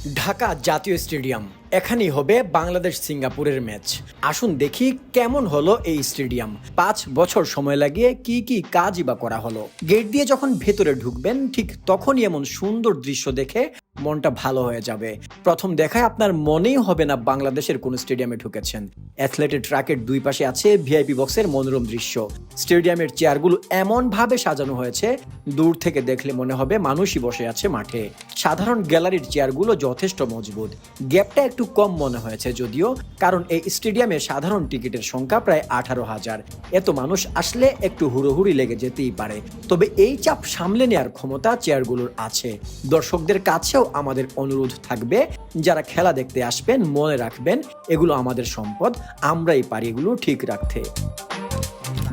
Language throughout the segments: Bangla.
ঢাকা জাতীয় স্টেডিয়াম। এখানেই হবে বাংলাদেশ সিঙ্গাপুরের ম্যাচ। আসুন দেখি কেমন হলো এই স্টেডিয়াম। পাঁচ বছর সময় লাগিয়ে কি কি কাজই বা করা হলো। গেট দিয়ে যখন ভেতরে ঢুকবেন, ঠিক তখনই এমন সুন্দর দৃশ্য দেখে মনটা ভালো হয়ে যাবে। প্রথম দেখায় আপনার মনেই হবে না বাংলাদেশের কোন স্টেডিয়ামে ঢুকেছেন। অ্যাথলেটের ট্র্যাকের দুই পাশে আছে ভিআইপি বক্সের মনোরম দৃশ্য। স্টেডিয়ামের চেয়ারগুলো এমন ভাবে সাজানো হয়েছে, দূর থেকে দেখলে মনে হবে মানুষই বসে আছে মাঠে। সাধারণ গ্যালারির চেয়ারগুলো যথেষ্ট মজবুত। গ্যাপটা একটু কম মনে হয়েছে যদিও, কারণ এই স্টেডিয়ামে সাধারণ টিকিটের সংখ্যা প্রায় আঠারো হাজার। এত মানুষ আসলে একটু হুড়োহুড়ি লেগে যেতেই পারে। তবে এই চাপ সামলে নেওয়ার ক্ষমতা চেয়ারগুলোর আছে। দর্শকদের কাছেও আমাদের অনুরোধ থাকবে, যারা খেলা দেখতে আসবেন, মনে রাখবেন, এগুলো আমাদের সম্পদ, আমরাই পারি এগুলো ঠিক রাখতে।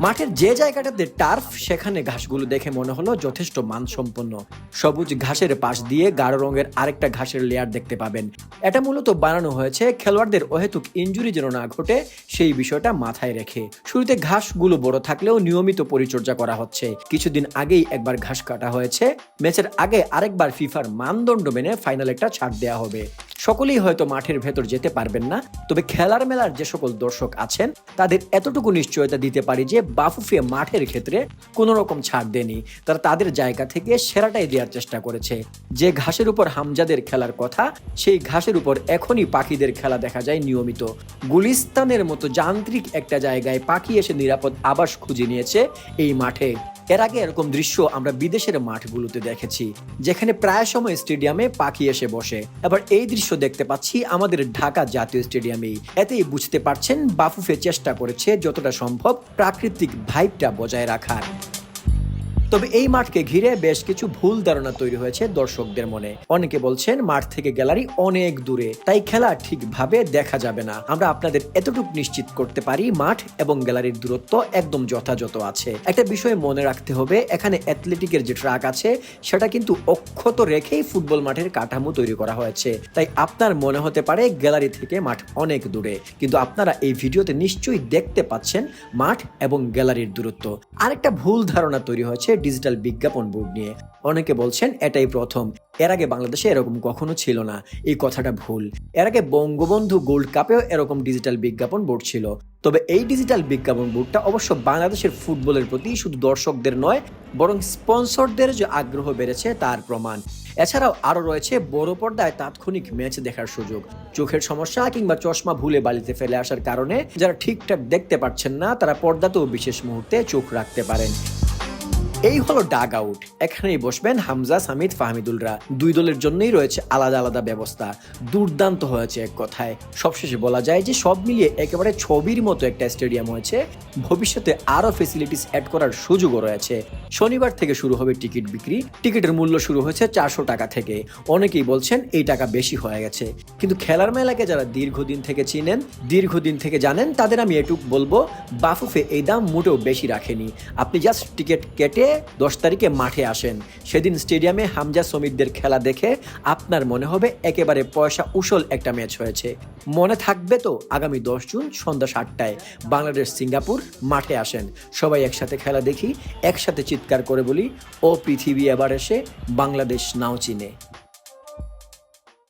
মাঠের যে জায়গাটাতে টার্ফ, সেখানে ঘাসগুলো দেখে মনে হলো যথেষ্ট মানসম্পন্ন। সবুজ ঘাসের পাশ দিয়ে গাঢ় রঙের আরেকটা ঘাসের লেয়ার দেখতে পাবেন। এটা মূলত বানানো হয়েছে খেলোয়াড়দের অহেতুক ইঞ্জুরি যেন না ঘটে, সেই বিষয়টা মাথায় রেখে। শুরুতে ঘাসগুলো বড় থাকলেও নিয়মিত পরিচর্যা করা হচ্ছে। কিছুদিন আগেই একবার ঘাস কাটা হয়েছে। ম্যাচের আগে আরেকবার ফিফার মানদণ্ড মেনে ফাইনাল একটা ছাড় দেওয়া হবে। সকলেই হয়তো মাঠের ভেতর যেতে পারবেন না, তবে খেলার মেলার যে সকল দর্শক আছেন, তাদের এতটুকু নিশ্চয়তা দিতে পারি যে বাফুফে মাঠের ক্ষেত্রে কোনো রকম ছাড় দেয়নি, তারা তাদের জায়গা থেকে সেরাটাই দেওয়ার চেষ্টা করেছে। যে ঘাসের উপর হামজাদের খেলার কথা, সেই ঘাসের উপর এখনই পাখিদের খেলা দেখা যায় নিয়মিত। গুলিস্তানের মতো যান্ত্রিক একটা জায়গায় পাখি এসে নিরাপদ আবাস খুঁজে নিয়েছে এই মাঠে। এর আগে এরকম দৃশ্য আমরা বিদেশের মাঠগুলোতে দেখেছি, যেখানে প্রায় সময় স্টেডিয়ামে পাখি এসে বসে। এবার এই দৃশ্য দেখতে পাচ্ছি আমাদের ঢাকা জাতীয় স্টেডিয়ামেই। এতেই বুঝতে পারছেন বাফুফে চেষ্টা করেছে যতটা সম্ভব প্রাকৃতিক ভাইবটা বজায় রাখার। তবে এই মাঠকে ঘিরে বেশ কিছু ভুল ধারণা তৈরি হয়েছে দর্শকদের মনে। অনেকে বলছেন মাঠ থেকে গ্যালারি অনেক দূরে, তাই খেলা ঠিকভাবে দেখা যাবে না। আমরা আপনাদের এতটুকু নিশ্চিত করতে পারি, মাঠ এবং গ্যালারির দূরত্ব একদম যথাযথ আছে। একটা বিষয় মনে রাখতে হবে, এখানে অ্যাথলেটিকের যে ট্রাক আছে, সেটা কিন্তু অক্ষত রেখেই ফুটবল মাঠের কাঠামো তৈরি করা হয়েছে। তাই আপনার মনে হতে পারে গ্যালারি থেকে মাঠ অনেক দূরে। কিন্তু আপনারা এই ভিডিওতে নিশ্চয়ই দেখতে পাচ্ছেন মাঠ এবং গ্যালারির দূরত্ব। আরেকটা ভুল ধারণা তৈরি হয়েছে ডিজিটাল বিজ্ঞাপন বোর্ড নিয়ে। অনেকে বলছেন এটাই প্রথম। এর আগে বাংলাদেশে এরকম কখনো ছিল না। এই কথাটা ভুল। এর আগে বঙ্গবন্ধু গোল্ড কাপেও এরকম ডিজিটাল বিজ্ঞাপন বোর্ড ছিল। তবে এই ডিজিটাল বিজ্ঞাপন বোর্ডটা অবশ্য বাংলাদেশের ফুটবলের প্রতি শুধু দর্শকদের নয়, বরং স্পন্সরদের যে আগ্রহ বেড়েছে তার প্রমাণ। এছাড়াও আরও রয়েছে বড় পর্দায় তাৎক্ষণিক ম্যাচ দেখার সুযোগ। চোখের সমস্যা কিংবা চশমা ভুলে বালিতে ফেলে আসার কারণে যারা ঠিকঠাক দেখতে পাচ্ছেন না, তারা পর্দাতেও বিশেষ মুহূর্তে চোখ রাখতে পারেন। এই হলো ডাগ আউট। এখানেই বসবেন হামজা, সামিদ, ফাহমিদুলরা। দুই দলের জন্যই রয়েছে আলাদা আলাদা ব্যবস্থা। দুর্দান্ত হয়েছে এক কথায়। সবশেষে বলা যায় যে সব মিলিয়ে একেবারে ছবির মতো একটা স্টেডিয়াম হয়েছে। ভবিষ্যতে আরও ফেসিলিটিস অ্যাড করার সুযোগও রয়েছে। শনিবার থেকে শুরু হবে টিকিট বিক্রি। টিকিটের মূল্য শুরু হয়েছে চারশো টাকা থেকে। অনেকেই বলছেন এই টাকা বেশি হয়ে গেছে। কিন্তু খেলার মেলাকে যারা দীর্ঘদিন থেকে চিনেন, দীর্ঘদিন থেকে জানেন, তাদের আমি এটুক বলব, বাফুফে এই দাম মোটেও বেশি রাখেনি। আপনি জাস্ট টিকিট কেটে দশ তারিখে মাঠে আসেন। সেদিন স্টেডিয়ামে হামজা শ্রমিকদের খেলা দেখে আপনার মনে হবে একেবারে পয়সা উসল একটা ম্যাচ হয়েছে। মনে থাকবে তো আগামী দশ জুন সন্ধ্যা সাতটায় বাংলাদেশ সিঙ্গাপুর মাঠে আসেন। সবাই একসাথে খেলা দেখি, একসাথে চিৎকার করে বলি, ও পৃথিবী এবার এসে বাংলাদেশ নাও চিনে।